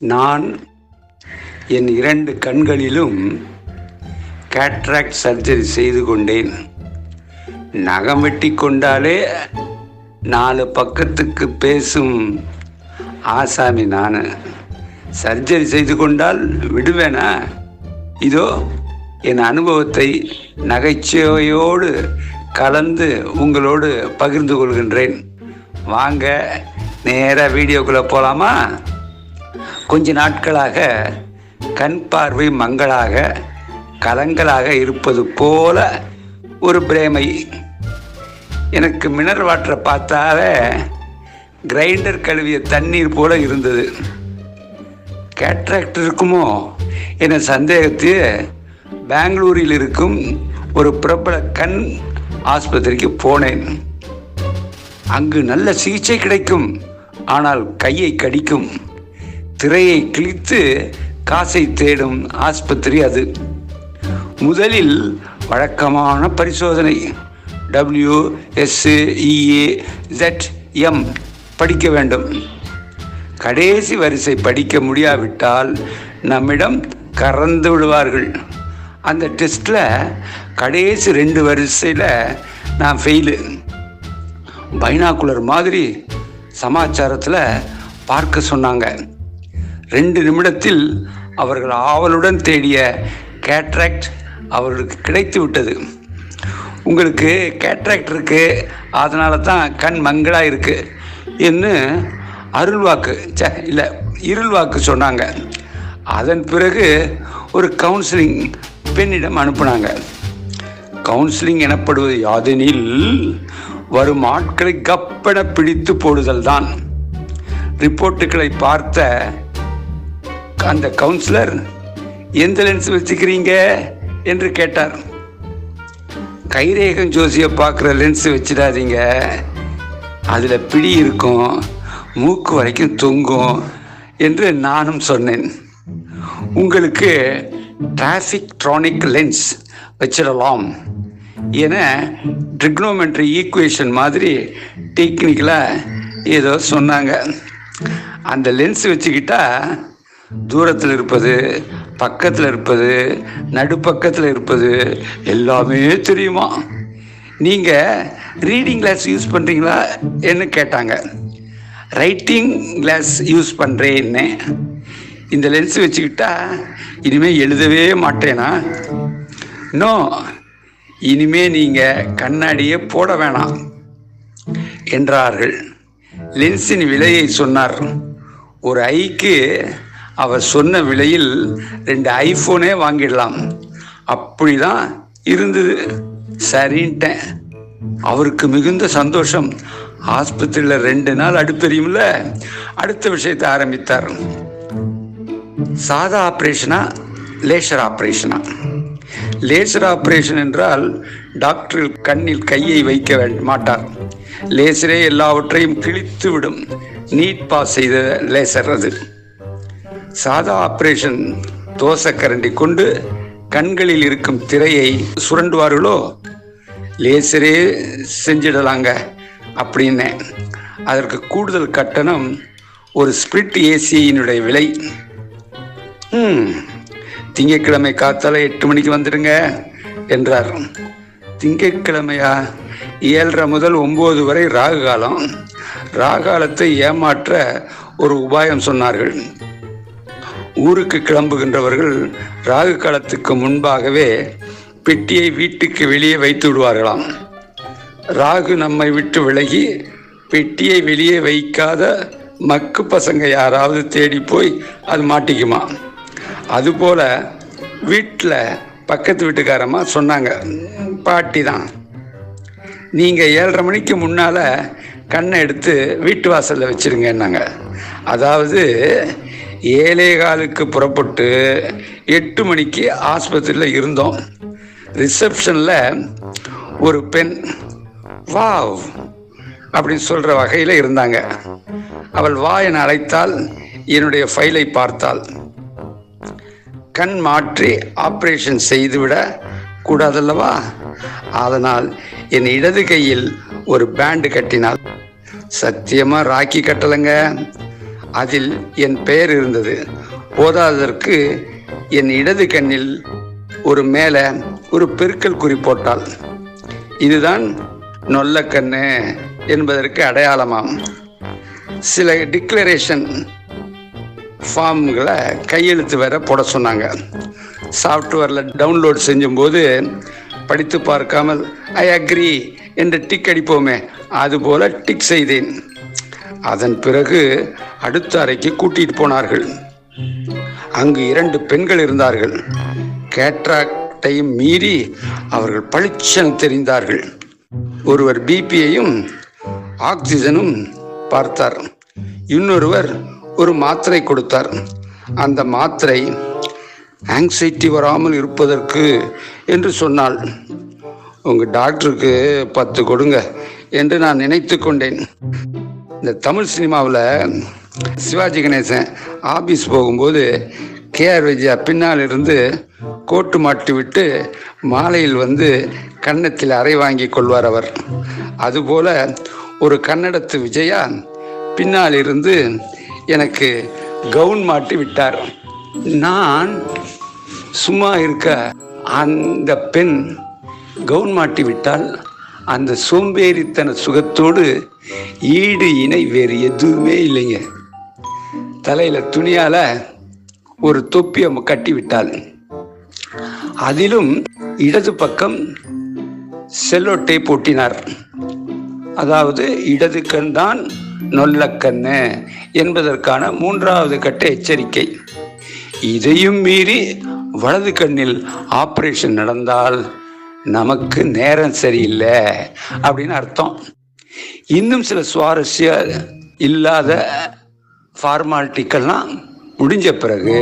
நான் என் இரண்டு கண்களிலும் கேட்ராக்ட் சர்ஜரி செய்து கொண்டேன். நகம் வெட்டி கொண்டாலே நாலு பக்கத்துக்கு பேசும் ஆசாமி நான். சர்ஜரி செய்து கொண்டால் விடுவேனா? இதோ என் அனுபவத்தை நகைச்சுவையோடு கலந்து உங்களோடு பகிர்ந்து கொள்கின்றேன். வாங்க நேராக வீடியோக்குள்ளே போகலாமா கொஞ்ச நாட்களாக கண் பார்வை மங்களாக கலங்களாக இருப்பது போல ஒரு பிரேமை. எனக்கு மினரல் வாட்டரை பார்த்தாலே கிரைண்டர் கழுவிய தண்ணீர் போல இருந்தது. கேட்ராக்ட் இருக்குமோ என சந்தேகத்து பெங்களூரில் இருக்கும் ஒரு பிரபல கண் ஆஸ்பத்திரிக்கு போனேன். அங்கு நல்ல சிகிச்சை கிடைக்கும் ஆனால் கையை கடிக்கும். திரையை கிழித்து காசை தேடும் ஆஸ்பத்திரி அது. முதலில் வழக்கமான பரிசோதனை. டபிள்யூ எஸ்இஏ ஜெட் எம் படிக்க வேண்டும். கடைசி வரிசை படிக்க முடியாவிட்டால் நம்மிடம் கறந்து விடுவார்கள். அந்த டெஸ்ட்டில் கடைசி ரெண்டு வரிசையில் நான் ஃபெயிலு. பைனாக்குலர் மாதிரி சமாச்சாரத்தில் பார்க்க சொன்னாங்க. ரெண்டு நிமிடத்தில் அவர்கள் ஆவலுடன் தேடிய கேட்ராக்ட் அவர்களுக்கு கிடைத்து விட்டது. உங்களுக்கு கேட்ராக்ட் இருக்கு அதனால தான் கண் மங்களாக இருக்கு என்று அருள்வாக்கு ச இல்லை இருள்வாக்கு சொன்னாங்க. அதன் பிறகு ஒரு கவுன்சிலிங் பெண்ணிடம் அனுப்புனாங்க. கவுன்சிலிங் எனப்படுவது யாதெனில் வரும் ஆட்களை கப்பென பிடித்து போடுதல் தான் ரிப்போர்ட்டுகளை பார்த்த அந்த கவுன்சிலர் எந்த லென்ஸ் வச்சுக்கிறீங்க என்று கேட்டார். கைரேகம் ஜோசியை பார்க்குற லென்ஸ் வச்சிடாதீங்க. அதில் பிடி இருக்கும் மூக்கு வரைக்கும் தொங்கும் என்று நானும் சொன்னேன். உங்களுக்கு டிராஃபிக் ட்ரானிக் லென்ஸ் வச்சிடலாம் என ட்ரிக்னோமெட்ரி ஈக்குவேஷன் மாதிரி டெக்னிக்கலாக ஏதோ சொன்னாங்க. அந்த லென்ஸ் வச்சுக்கிட்டா தூரத்தில் இருப்பது பக்கத்தில் இருப்பது நடுப்பக்கத்தில் இருப்பது எல்லாமே தெரியுமா? நீங்கள் ரீடிங் கிளாஸ் யூஸ் பண்ணுறீங்களா என்று கேட்டாங்க. ரைட்டிங் கிளாஸ் யூஸ் பண்ணுறேன்னு இந்த லென்ஸ் வச்சுக்கிட்டா இனிமேல் எழுதவே மாட்டேனா? நோ இனிமே நீங்கள் கண்ணாடியே போட வேணாம் என்றார்கள். லென்ஸின் விலையை சொன்னார். ஒரு ஐக்கு அவர் சொன்ன விலையில் ரெண்டு ஐஃபோனே வாங்கிடலாம். அப்படிதான் இருந்தது. சரின்ட்டேன். அவருக்கு மிகுந்த சந்தோஷம். ஆஸ்பத்திரியில் ரெண்டு நாள் அடுப்பெரியும்ல அடுத்த விஷயத்தை ஆரம்பித்தார். சாதா ஆப்ரேஷனா? லேசர் ஆப்ரேஷனா? லேசர் ஆப்ரேஷன் என்றால் டாக்டர் கண்ணில் கையை வைக்க வேண்ட மாட்டார். லேசரே எல்லாவற்றையும் கிழித்து விடும் நீட் பாஸ் செய்த லேசர் அது. சாதா ஆப்ரேஷன் தோசைக்கரண்டி கொண்டு கண்களில் இருக்கும் திரையை சுரண்டுவார்களோ? லேசரே செஞ்சிடலாங்க அப்படின்னு. அதற்கு கூடுதல் கட்டணம் ஒரு ஸ்பிரிட் ஏசியினுடைய விலை. திங்கட்கிழமை காத்தால எட்டு மணிக்கு வந்துடுங்க என்றார். திங்கட்கிழமையா? ஏழரை முதல் ஒம்பது வரை ராகு காலம். ராகாலத்தை ஏமாற்ற ஒரு உபாயம் சொன்னார்கள். ஊருக்கு கிளம்புகின்றவர்கள் ராகு காலத்துக்கு முன்பாகவே பெட்டியை வீட்டுக்கு வெளியே வைத்து விடுவார்களாம். ராகு நம்மை விட்டு விலகி பெட்டியை வெளியே வைக்காத மக்கு பசங்க யாராவது தேடி போய் அது மாட்டிக்குமா? அதுபோல் வீட்டில் பக்கத்து வீட்டுக்காரம்மா சொன்னாங்க பாட்டி தான் நீங்கள் ஏழரை மணிக்கு முன்னால் கண்ணை எடுத்து வீட்டு வாசலில் வச்சுருங்கன்னாங்க. அதாவது ஏழே காலுக்கு புறப்பட்டு எட்டு மணிக்கு ஆஸ்பத்திரியில் இருந்தோம். ரிசப்ஷனில் ஒரு பெண் வாவ் அப்படின்னு சொல்கிற வகையில் இருந்தாங்க. அவள் வா என அழைத்தால் என்னுடைய ஃபைலை பார்த்தாள். கண் மாற்றி ஆப்ரேஷன் செய்துவிட கூடாதல்லவா? அதனால் என் இடது கையில் ஒரு பேண்டு கட்டினாள். சத்தியமா ராக்கி கட்டலைங்க. அதில் என் பெயர் இருந்தது. போதாததற்கு என் இடது கண்ணில் ஒரு மேலே ஒரு பெருக்கல் குறி போட்டாள். இதுதான் நொல்லக்கண்ணு என்பதற்கு அடையாளமாம். சில டிக்ளரேஷன் ஃபார்ம்களை கையெழுத்து வேற போட சொன்னாங்க. சாஃப்ட்வேரில் டவுன்லோட் செஞ்சும்போது படித்து பார்க்காமல் ஐ அக்ரி என்று டிக் அடிப்போமே அதுபோல டிக் செய்தேன். அதன் பிறகு அடுத்த அறைக்கு கூட்டிட்டு போனார்கள். அங்கு இரண்டு பெண்கள் இருந்தார்கள். கேட்ராக்டையும் மீறி அவர்கள் பளிச்சென தெரிந்தார்கள். ஒருவர் பிபியையும் ஆக்சிஜனும் பார்த்தார். இன்னொருவர் ஒரு மாத்திரை கொடுத்தார். அந்த மாத்திரை ஆங்ஸைட்டி வராமல் இருப்பதற்கு என்று சொன்னாள். உங்கள் டாக்டருக்கு பத்து கொடுங்க என்று நான் நினைத்து கொண்டேன். இந்த தமிழ் சினிமாவில் சிவாஜி கணேசன் ஆபீஸ் போகும்போது கேஆர் விஜயா பின்னால் இருந்து கோட்டு மாட்டி விட்டு மாலையில் வந்து கன்னத்தில் அறை வாங்கி கொள்வார் அவர். அதுபோல ஒரு கன்னடத்து விஜயா பின்னால் இருந்து எனக்கு கவுன் மாட்டி விட்டார். நான் சும்மா இருக்க அந்த பெண் கவுன் மாட்டி விட்டால் அந்த சோம்பேறித்தன சுகத்தோடு ஈடு இணை வேறு எதுவுமே இல்லைங்க. தலையில துணியால ஒரு தொப்பியை கட்டி விட்டாள். அதிலும் இடது பக்கம் செல்லோ டேப் ஒட்டினார். அதாவது இடது கண் தான் நொல்லக்கண்ணு என்பதற்கான மூன்றாவது கட்ட எச்சரிக்கை. இதையும் மீறி வலது கண்ணில் ஆபரேஷன் நடந்தால் நமக்கு நேரம் சரியில்லை அப்படின்னு அர்த்தம். இன்னும் சில சுவாரஸ்ய இல்லாத ஃபார்மாலிட்டிக்கெல்லாம் முடிஞ்ச பிறகு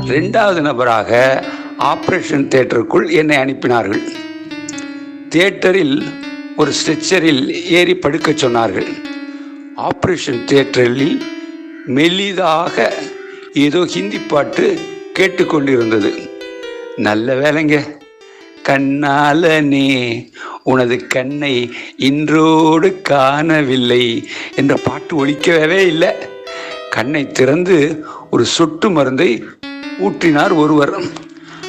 ரெண்டாவது நபராக ஆப்ரேஷன் தேட்டருக்குள் என்னை அனுப்பினார்கள். தேட்டரில் ஒரு ஸ்ட்ரெச்சரில் ஏறி படுக்கச் சொன்னார்கள். ஆப்ரேஷன் தேட்டரில் மெலிதாக ஏதோ ஹிந்தி பாட்டு கேட்டுக்கொண்டிருந்தது. நல்ல வேலைங்க. கண்ணாலனே உனது கண்ணை இன்றோடு காணவில்லை என்ற பாட்டு ஒழிக்கவே இல்லை. கண்ணை திறந்து ஒரு சொட்டு மருந்தை ஊற்றினார் ஒருவர்.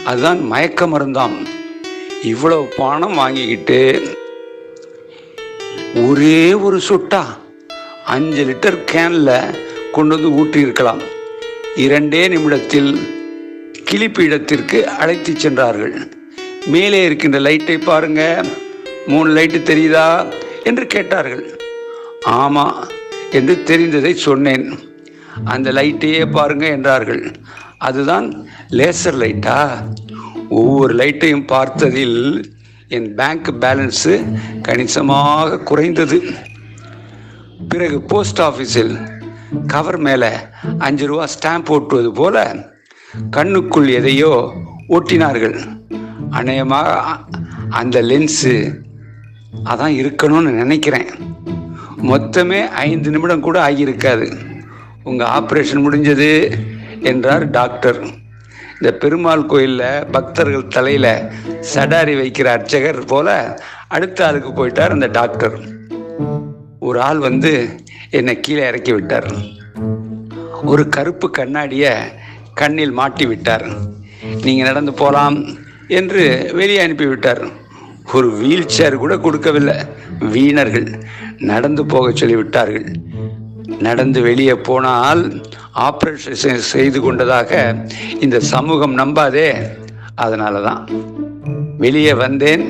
அதுதான் மயக்க மருந்தாம். இவ்வளவு பணம் வாங்கிக்கிட்டு ஒரே ஒரு சொட்டா அஞ்சு லிட்டர் கேனில் கொண்டு வந்து ஊற்றியிருக்கலாம். இரண்டே நிமிடத்தில் கிளிப்பீடத்திற்கு அழைத்து சென்றார்கள். மேலே இருக்கின்ற லைட்டை பாருங்க. மூணு லைட்டு தெரியுதா? என்று கேட்டார்கள். ஆமா என்று தெரிந்ததை சொன்னேன். அந்த லைட்டையே பாருங்க என்றார்கள். அதுதான் லேசர் லைட்டா? ஒவ்வொரு லைட்டையும் பார்த்ததில் என் பேங்க் பேலன்ஸு கணிசமாக குறைந்தது. பிறகு போஸ்ட் ஆஃபீஸில் கவர் மேலே அஞ்சு ரூபா ஸ்டாம்ப் ஓட்டுவது போல கண்ணுக்குள் எதையோ ஒட்டினார்கள். அநேகமாக அந்த லென்ஸு அதான் இருக்கணும்னு நினைக்கிறேன். மொத்தமே ஐந்து நிமிடம் கூட ஆகியிருக்காது. உங்கள் ஆப்ரேஷன் முடிஞ்சது என்றார் டாக்டர் இந்த பெருமாள் கோயிலில் பக்தர்கள் தலையில் சடாரி வைக்கிற அர்ச்சகர் போல அடுத்த ஆளுக்கு போயிட்டார் அந்த டாக்டர் ஒரு ஆள் வந்து என்னை கீழே இறக்கி விட்டார். ஒரு கருப்பு கண்ணாடியை கண்ணில் மாட்டி விட்டார். நீங்கள் நடந்து போகலாம் என்று வெளியே அனுப்பிவிட்டார். ஒரு வீல் சேர் கூட கொடுக்கவில்லை. வீணர்கள் நடந்து போக சொல்லிவிட்டார்கள். நடந்து வெளியே போனால் ஆப்ரேஷன் செய்து கொண்டதாக இந்த சமூகம் நம்பாதே. அதனால தான் வெளியே வந்தேன்.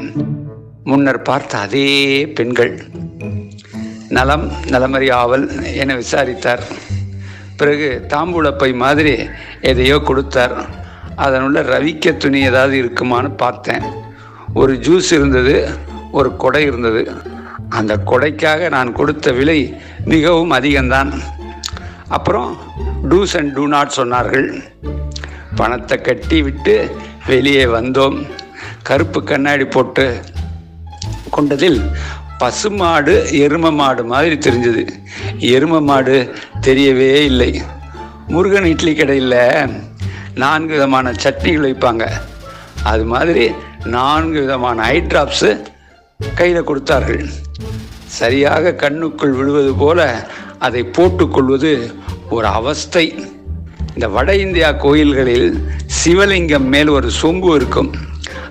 முன்னர் பார்த்த அதே பெண்கள். நலம் நலமறி ஆவல் என விசாரித்தார். பிறகு தாம்பூலப்பை மாதிரி எதையோ கொடுத்தார். அதனுள்ள ரவிக்க துணி ஏதாவது இருக்குமான்னு பார்த்தேன். ஒரு ஜூஸ் இருந்தது ஒரு கொடை இருந்தது. அந்த கொடைக்காக நான் கொடுத்த விலை மிகவும் அதிகம்தான். அப்புறம் டூஸ் அண்ட் டூ நாட் சொன்னார்கள். பணத்தை கட்டி விட்டு வெளியே வந்தோம். கருப்பு கண்ணாடி போட்டு கொண்டதில் பசுமாடு எரும மாடு மாதிரி தெரிஞ்சது. எரும மாடு தெரியவே இல்லை. முருகன் இட்லி கடையில் நான்கு விதமான சட்னிகள் வைப்பாங்க அது மாதிரி நான்கு விதமான ஐ ட்ராப்ஸு கையில் கொடுத்தார்கள். சரியாக கண்ணுக்குள் விழுவது போல அதை போட்டுக்கொள்வது ஒரு அவஸ்தை. இந்த வட இந்தியா கோயில்களில் சிவலிங்கம் மேல் ஒரு சொம்பு இருக்கும்.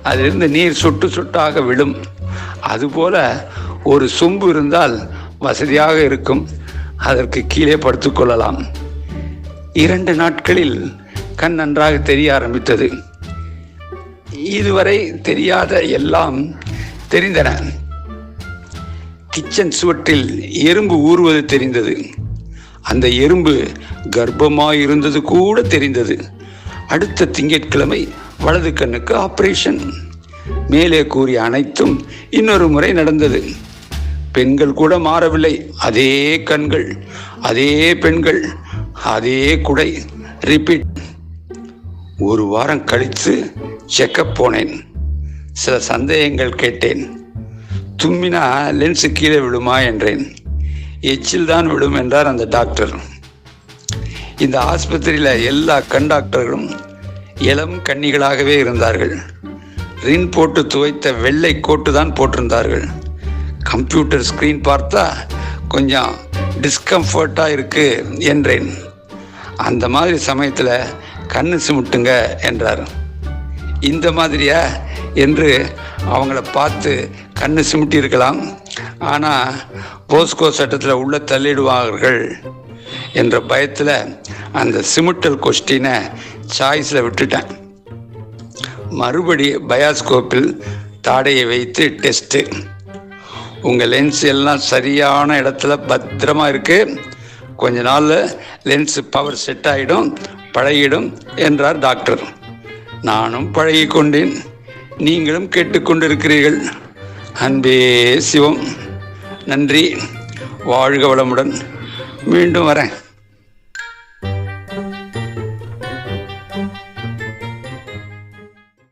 அதிலிருந்து நீர் சொட்டு சொட்டாக விடும் அதுபோல ஒரு சொம்பு இருந்தால் வசதியாக இருக்கும். அதற்கு கீழே படுத்துக்கொள்ளலாம் இரண்டு நாட்களில் கண் நன்றாக தெரிய ஆரம்பித்தது. இதுவரை தெரியாத எல்லாம் தெரிந்தன. கிச்சன் சுவற்றில் எறும்பு ஊறுவது தெரிந்தது. அந்த எறும்பு கர்ப்பமாயிருந்தது கூட தெரிந்தது. அடுத்த திங்கட்கிழமை வலது கண்ணுக்கு ஆப்ரேஷன். மேலே கூறிய அனைத்தும் இன்னொரு முறை நடந்தது. பெண்கள் கூட மாறவில்லை. அதே கண்கள் அதே பெண்கள் அதே குடை. ரிப்பீட் ஒரு வாரம் கழித்து செக்கப் போனேன். சில சந்தேகங்கள் கேட்டேன். தும்மினா லென்ஸு கீழே விழுமா என்றேன். எச்சில் தான் விழும் என்றார் அந்த டாக்டர். இந்த ஆஸ்பத்திரியில் எல்லா கண் டாக்டர்களும் இளம் கன்னிகளாகவே இருந்தார்கள். ரின் போட்டு துவைத்த வெள்ளை கோட்டு தான் போட்டிருந்தார்கள். கம்ப்யூட்டர் ஸ்க்ரீன் பார்த்தா கொஞ்சம் டிஸ்கம்ஃபர்ட்டாக இருக்குது என்றேன். அந்த மாதிரி சமயத்தில் கண்ணு சிமிட்டுங்க என்றார். இந்த மாதிரியா என்று அவங்கள பார்த்து கண்ணு சிமிட்டி இருக்கலாம் ஆனால் போஸ்கோ சட்டத்தில் உள்ள தள்ளிடுவார்கள் என்ற பயத்தில் அந்த சிமிட்டல் கொஸ்டினை சாய்ஸில் விட்டுட்டேன். மறுபடி பயாஸ்கோப்பில் தாடையை வைத்து டெஸ்ட்டு. உங்கள் லென்ஸ் எல்லாம் சரியான இடத்துல பத்திரமா இருக்குது கொஞ்ச நாளில் லென்ஸ் பவர் செட் ஆகிடும் பழகிடும் என்றார் டாக்டர் நானும் பழகி கொண்டேன் நீங்களும் கேட்டுக்கொண்டிருக்கிறீர்கள். அன்பே சிவம். நன்றி. வாழ்க வளமுடன். மீண்டும் வரேன்.